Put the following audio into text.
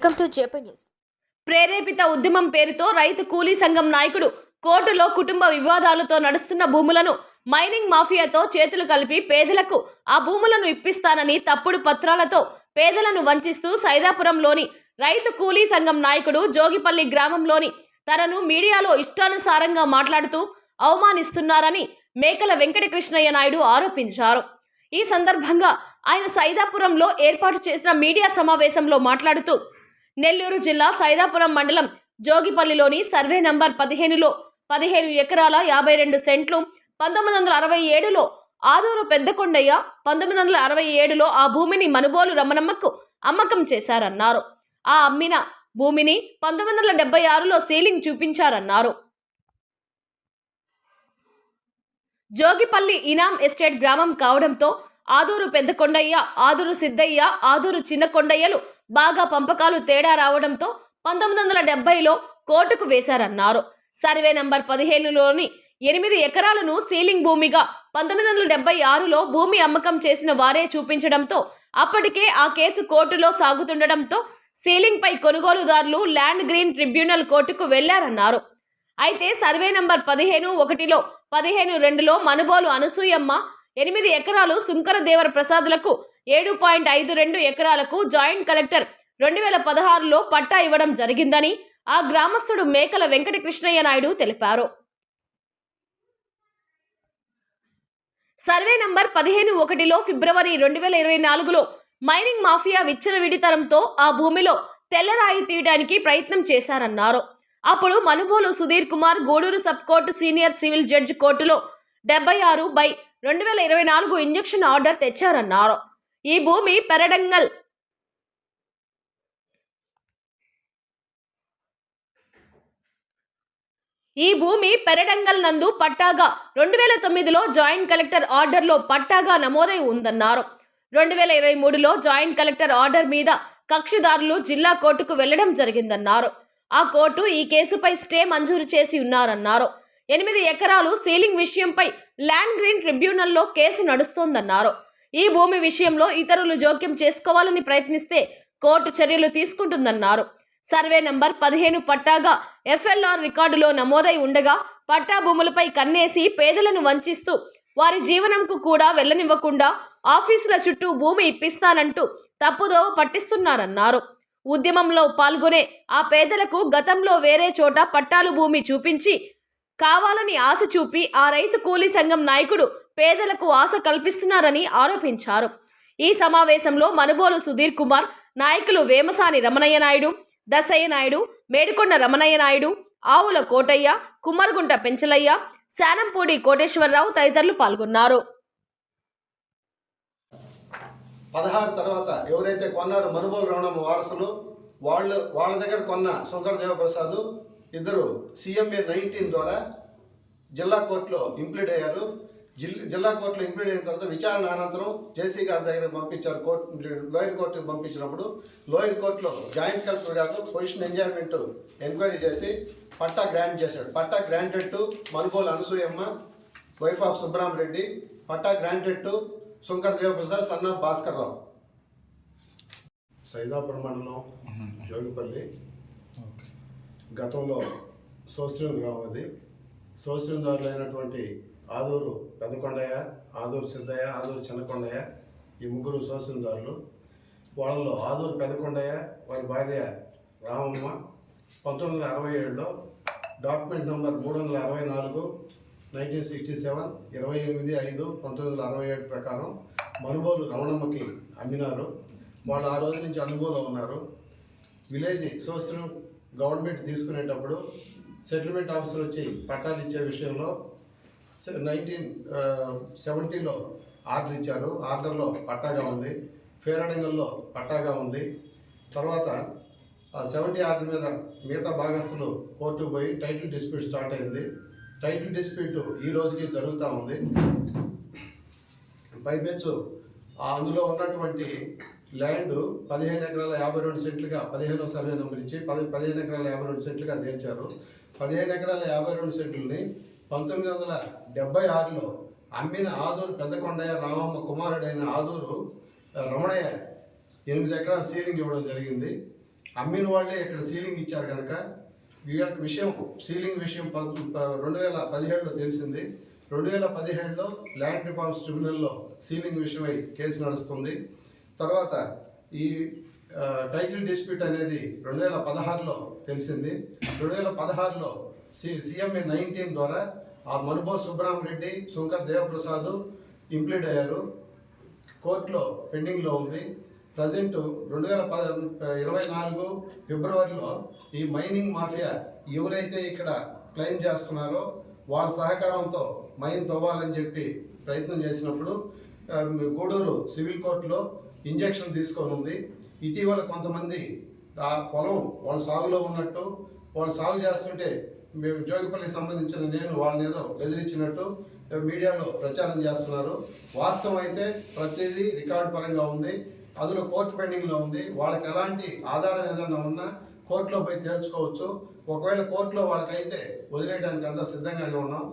Welcome to JP news ప్రేరేపిత ఉద్యమం పేరుతో రైతు కూలీ సంఘం నాయకుడు కోర్టులో కుటుంబ వివాదాలతో నడుస్తున్న భూములను మైనింగ్ మాఫియాతో చేతులు కలిపి పేదలకు ఆ భూములను ఇప్పిస్తానని తప్పుడు పత్రాలతో పేదలను వంచిస్తూ సైదాపురంలోని రైతు కూలీ సంఘం నాయకుడు జోగిపల్లి గ్రామంలోని తనను మీడియాలో ఇష్టానుసారంగా మాట్లాడుతూ అవమానిస్తున్నారని మేకల వెంకటకృష్ణయ్య నాయుడు ఆరోపించారు. ఈ సందర్భంగా ఆయన సైదాపురంలో ఏర్పాటు చేసిన మీడియా సమావేశంలో మాట్లాడుతూ నెల్లూరు జిల్లా సైదాపురం మండలం జోగిపల్లిలోని సర్వే నంబర్ పదిహేనులో పదిహేను ఎకరాల యాభై రెండు సెంట్లు పంతొమ్మిది వందల అరవై ఏడులో ఆదూరు పెద్దకొండయ్య పంతొమ్మిది వందల అరవై ఏడులో ఆ భూమిని మనుబోలు రమణమ్మకు అమ్మకం చేశారన్నారు. ఆ అమ్మిన భూమిని పంతొమ్మిది వందల డెబ్బై ఆరులో సీలింగ్ చూపించారన్నారు. జోగిపల్లి ఇనాం ఎస్టేట్ గ్రామం కావడంతో ఆదూరు పెద్దకొండయ్య ఆదూరు సిద్ధయ్య ఆదూరు చిన్న కొండయ్యలు బాగా పంపకాలు తేడా రావడంతో పంతొమ్మిది వందల డెబ్బైలో కోర్టుకు వేశారన్నారు. సర్వే నంబర్ పదిహేనులోని ఎనిమిది ఎకరాలను సీలింగ్ భూమిగా పంతొమ్మిది వందల డెబ్బై ఆరులో భూమి అమ్మకం చేసిన వారే చూపించడంతో అప్పటికే ఆ కేసు కోర్టులో సాగుతుండటంతో సీలింగ్ పై కొనుగోలుదారులు ల్యాండ్ గ్రీన్ ట్రిబ్యునల్ కోర్టుకు వెళ్ళారన్నారు. అయితే సర్వే నంబర్ పదిహేను ఒకటిలో పదిహేను రెండులో మనుబోలు అనసూయమ్మ ఎనిమిది ఎకరాలు సుంకరదేవర ప్రసాదులకు ఏడు పాయింట్ ఐదు రెండు ఎకరాలకు జాయింట్ కలెక్టర్ రెండు వేల పదహారులో పట్టా ఇవ్వడం జరిగిందని ఆ గ్రామస్తుడు మేకల వెంకటకృష్ణయ్య నాయుడు తెలిపారు. సర్వే నంబర్ పదిహేను ఒకటిలో ఫిబ్రవరి రెండు వేల ఇరవై నాలుగులో మైనింగ్ మాఫియా విచ్చలవిడితనంతో ఆ భూమిలో తెల్లరాయి తీయడానికి ప్రయత్నం చేశారన్నారు. అప్పుడు Manubolu Sudhir Kumar Gudur sub court senior civil judge కోర్టులో డెబ్బై ఆరు బై రెండు వేల ఇరవై నాలుగు ఇంజక్షన్ ఆర్డర్ తెచ్చారన్నారు. ఈ భూమి పెరడంగల్. ఈ భూమి పెరడంగల్ నందు పట్టాగా రెండు వేల తొమ్మిదిలో జాయింట్ కలెక్టర్ ఆర్డర్లో పట్టాగా నమోదై ఉందన్నారు. రెండు వేల ఇరవై మూడులో జాయింట్ కలెక్టర్ ఆర్డర్ మీద కక్షిదారులు జిల్లా కోర్టుకు వెళ్ళడం జరిగిందన్నారు. ఆ కోర్టు ఈ కేసుపై స్టే మంజూరు చేసి ఉన్నారన్నారు. ఎనిమిది ఎకరాలు సీలింగ్ విషయంపై ల్యాండ్ గ్రీన్ ట్రిబ్యునల్లో కేసు నడుస్తోందన్నారు. ఈ భూమి విషయంలో ఇతరులు జోక్యం చేసుకోవాలని ప్రయత్నిస్తే కోర్టు చర్యలు తీసుకుంటుందన్నారు. సర్వే నంబర్ పదిహేను పట్టాగా ఎఫ్ఎల్ఆర్ రికార్డులో నమోదై ఉండగా పట్టా భూములపై కన్నేసి పేదలను వంచిస్తూ వారి జీవనంకు కూడా వెళ్ళనివ్వకుండా ఆఫీసుల చుట్టూ భూమి ఇప్పిస్తానంటూ తప్పుదోవ పట్టిస్తున్నారన్నారు. ఉద్యమంలో పాల్గొనే ఆ పేదలకు గతంలో వేరే చోట పట్టాలు భూమి చూపించి కావాలని ఆశ చూపి ఆ రైతు కూలీ సంఘం నాయకుడు పేదలకు ఆశ కల్పిస్తున్నారని ఆరోపించారు. ఈ సమావేశంలో మనుబోలు సుధీర్ కుమార్ నాయకులు వేమసాని రమణయ్య నాయుడు దశయ్య నాయుడు మేడుకొండ రమణయ్య నాయుడు ఆవుల కోటయ్య కుమ్మరుగుంట పెంచలయ్య శానంపూడి కోటేశ్వరరావు తదితరులు పాల్గొన్నారు. పదహారు తర్వాత ఎవరైతే కొన్నారో మనుబోలు రమణమ్మ వారసులు వాళ్ళు వాళ్ళ దగ్గర కొన్న శంకర దేవప్రసాద్ ఇద్దరు సిఎంఏ నైన్టీన్ ద్వారా జిల్లా కోర్టులో ఇంప్లీడ్ అయ్యారు. జిల్లా జిల్లా కోర్టులో ఇంప్లీడ్ అయిన తర్వాత విచారణ అనంతరం జేసీ గారి దగ్గర పంపించారు. కోర్టు లోయర్ కోర్టుకు పంపించినప్పుడు లోయర్ కోర్టులో జాయింట్ కలెక్టర్ గారు పొజిషన్ ఎంజాయ్మెంట్ ఎంక్వైరీ చేసి పట్టా గ్రాంట్ చేశాడు. Patta granted to Manugolu Anasuyamma wife of Subrahmareddy patta granted to Shankar Devaprasad son of Bhaskar Rao. Saidapuram మండలం జోగిపల్లి. గతంలో సోస్యం గ్రామం అది. సోస్యందారులు అయినటువంటి ఆదూరు పెద్దకొండయ్య ఆదూరు సిద్ధయ్య ఆదూరు చిన్నకొండయ్య ఈ ముగ్గురు సోస్యందారులు వాళ్ళలో ఆదూరు పెద్దకొండయ్య వారి భార్య రామమ్మ. పంతొమ్మిది వందల అరవై ఏడులో డాక్యుమెంట్ నంబర్ మూడు వందల అరవై నాలుగు నైన్టీన్ సిక్స్టీ సెవెన్ ఇరవై ఎనిమిది ఐదు పంతొమ్మిది వందల అరవై ఏడు ప్రకారం మనుబోలు రమణమ్మకి అమ్మినారు. వాళ్ళు ఆ రోజు నుంచి అనుభవంలో ఉన్నారు. విలేజ్ సోస్త్రం గవర్నమెంట్ తీసుకునేటప్పుడు సెటిల్మెంట్ ఆఫీసర్ వచ్చి పట్టాలు ఇచ్చే విషయంలో నైన్టీన్ సెవెంటీలో ఆర్డర్ ఇచ్చారు. ఆర్డర్లో పట్టాగా ఉంది. ఫేరడంగల్లో పట్టాగా ఉంది. తర్వాత ఆ సెవెంటీ ఆర్డర్ మీద మిగతా భాగస్తులు కోర్టుకు పోయి టైటిల్ డిస్ప్యూట్ స్టార్ట్ అయింది. టైటిల్ డిస్ప్యూట్ ఈ రోజుకి జరుగుతూ ఉంది. పైపెచ్చు అందులో ఉన్నటువంటి ల్యాండ్ పదిహేను ఎకరాల యాభై రెండు సెంట్లుగా పదిహేనో సర్వే నెంబర్ ఇచ్చి పది పదిహేను ఎకరాల యాభై రెండు సెంట్లుగా తేల్చారు. పదిహేను ఎకరాల యాభై రెండు సెంట్లని పంతొమ్మిది వందల డెబ్బై ఆరులో అమ్మిన ఆదూరు పెద్దకొండయ్య రామమ్మ కుమారుడైన ఆదూరు రమణయ్య ఎనిమిది ఎకరాల సీలింగ్ ఇవ్వడం జరిగింది. అమ్మిన వాళ్ళే ఇక్కడ సీలింగ్ ఇచ్చారు కనుక వీళ్ళకి విషయం సీలింగ్ విషయం ప- రెండు వేల పదిహేడులో తెలిసింది. రెండు వేల పదిహేడులో ల్యాండ్ రిఫార్మ్స్ ట్రిబ్యునల్లో సీలింగ్ విషయమై కేసు నడుస్తుంది. తర్వాత ఈ టైటిల్ డిస్ప్యూట్ అనేది రెండు వేల పదహారులో తెలిసింది. రెండు వేల పదహారులో సి సిఎంఏ నైన్టీన్ ద్వారా ఆ మనుబోల్ సుబ్రహ్మరెడ్డి శంకర్ దేవప్రసాద్ ఇంప్లీడ్ అయ్యారు. కోర్టులో పెండింగ్లో ఉంది. ప్రజెంట్ రెండు వేల పద ఇరవై నాలుగు ఫిబ్రవరిలో ఈ మైనింగ్ మాఫియా ఎవరైతే ఇక్కడ క్లెయిమ్ చేస్తున్నారో వాళ్ళ సహకారంతో మైన్ తవ్వాలని చెప్పి ప్రయత్నం చేసినప్పుడు గూడూరు సివిల్ కోర్టులో ఇంజెక్షన్ తీసుకొని ఉంది. ఇటీవల కొంతమంది ఆ పొలం వాళ్ళ సాగులో ఉన్నట్టు వాళ్ళు సాగు చేస్తుంటే మేము జోగిపల్లికి సంబంధించిన నేను వాళ్ళని ఏదో బెదిరించినట్టు మీడియాలో ప్రచారం చేస్తున్నారు. వాస్తవం అయితే ప్రతిదీ రికార్డు పరంగా ఉంది. అందులో కోర్టు పెండింగ్లో ఉంది. వాళ్ళకి ఎలాంటి ఆధారం ఏదైనా ఉన్నా కోర్టులో పోయి తేల్చుకోవచ్చు. ఒకవేళ కోర్టులో వాళ్ళకైతే వదిలేయడానికి అంతా సిద్ధంగానే ఉన్నాం.